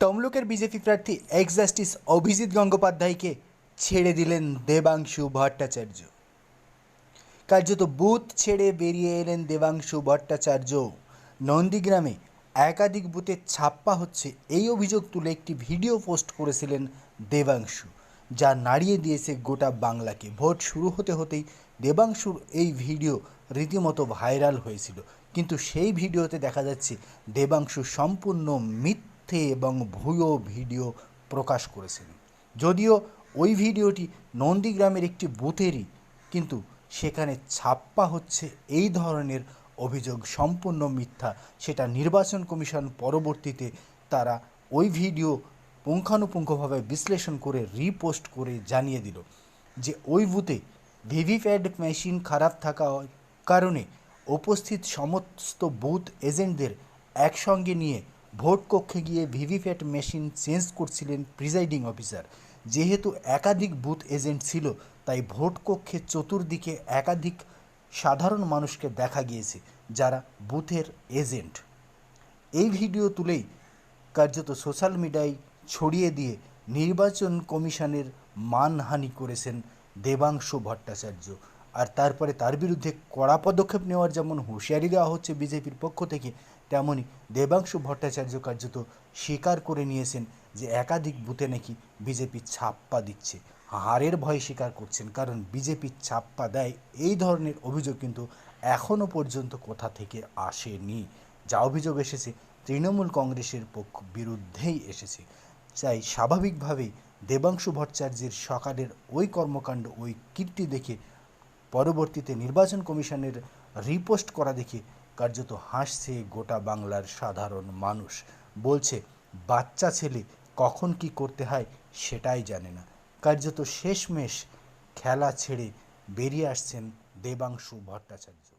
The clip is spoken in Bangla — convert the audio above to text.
তমলুকের বিজেপি প্রার্থী এক্স জাস্টিস অভিজিৎ গঙ্গোপাধ্যায়কে ছেড়ে দিলেন দেবাংশু ভট্টাচার্য। কার্যত বুথ ছেড়ে বেরিয়ে এলেন দেবাংশু ভট্টাচার্য। নন্দীগ্রামে একাধিক বুথে ছাপ্পা হচ্ছে এই অভিযোগ তুলে একটি ভিডিও পোস্ট করেছিলেন দেবাংশু, যা নাড়িয়ে দিয়েছে গোটা বাংলাকে। ভোট শুরু হতে হতেই দেবাংশুর এই ভিডিও রীতিমতো ভাইরাল হয়েছিল। কিন্তু সেই ভিডিওতে দেখা যাচ্ছে দেবাংশু সম্পূর্ণ মিথ্যে এবং ভুয়ো ভিডিও প্রকাশ করেছেন। যদিও ওই ভিডিওটি নন্দীগ্রামের একটি বুথেরই, কিন্তু সেখানে ছাপ্পা হচ্ছে এই ধরনের অভিযোগ সম্পূর্ণ মিথ্যা। সেটা নির্বাচন কমিশন পরবর্তীতে তারা ওই ভিডিও পুঙ্খানুপুঙ্খভাবে বিশ্লেষণ করে রিপোস্ট করে জানিয়ে দিল যে ওই বুথে ভিভিপ্যাট মেশিন খারাপ থাকার কারণে উপস্থিত সমস্ত বুথ এজেন্টদের একসঙ্গে নিয়ে ভোট কক্ষে গিয়ে ভিভিপ্যাট মেশিন চেঞ্জ করছিলেন প্রিজাইডিং অফিসার। যেহেতু একাধিক বুথ এজেন্ট ছিল, তাই ভোট কক্ষে চতুর্দিকে একাধিক সাধারণ মানুষকে দেখা গিয়েছে, যারা বুথের এজেন্ট। এই ভিডিও তুলেই কার্যত সোশ্যাল মিডিয়ায় ছড়িয়ে দিয়ে নির্বাচন কমিশনের মানহানি করেছেন দেবাংশু ভট্টাচার্য। আর তারপরে তার বিরুদ্ধে কড়া পদক্ষেপ নেওয়ার যেমন হুঁশিয়ারি দেওয়া হচ্ছে বিজেপির পক্ষ থেকে তেমনই দেবাংশু ভট্টাচার্য কার্যত স্বীকার করে নিয়েছেন যে একাধিক বুথে নাকি বিজেপি ছাপ্পা দিচ্ছে। হারের ভয় স্বীকার করছেন, কারণ বিজেপি ছাপ্পা দেয় এই ধরনের অভিযোগ কিন্তু এখনও পর্যন্ত কোথা থেকে আসেনি। যা অভিযোগ এসেছে তৃণমূল কংগ্রেসের পক্ষ বিরুদ্ধেই এসেছে। তাই স্বাভাবিকভাবেই দেবাংশু ভট্টাচার্যের সকালের ওই কর্মকাণ্ড, ওই কীর্তি দেখে পরবর্তীতে নির্বাচন কমিশনের রিপোস্ট করা দেখে কার্যত হাসছে গোটা বাংলার সাধারণ মানুষ। বলছে, বাচ্চা ছেলে কখন কি করতে হয় সেটাই জানে না। কার্যত শেষমেশ খেলা ছেড়ে বেরিয়ে আসছেন দেবাংশু ভট্টাচার্য।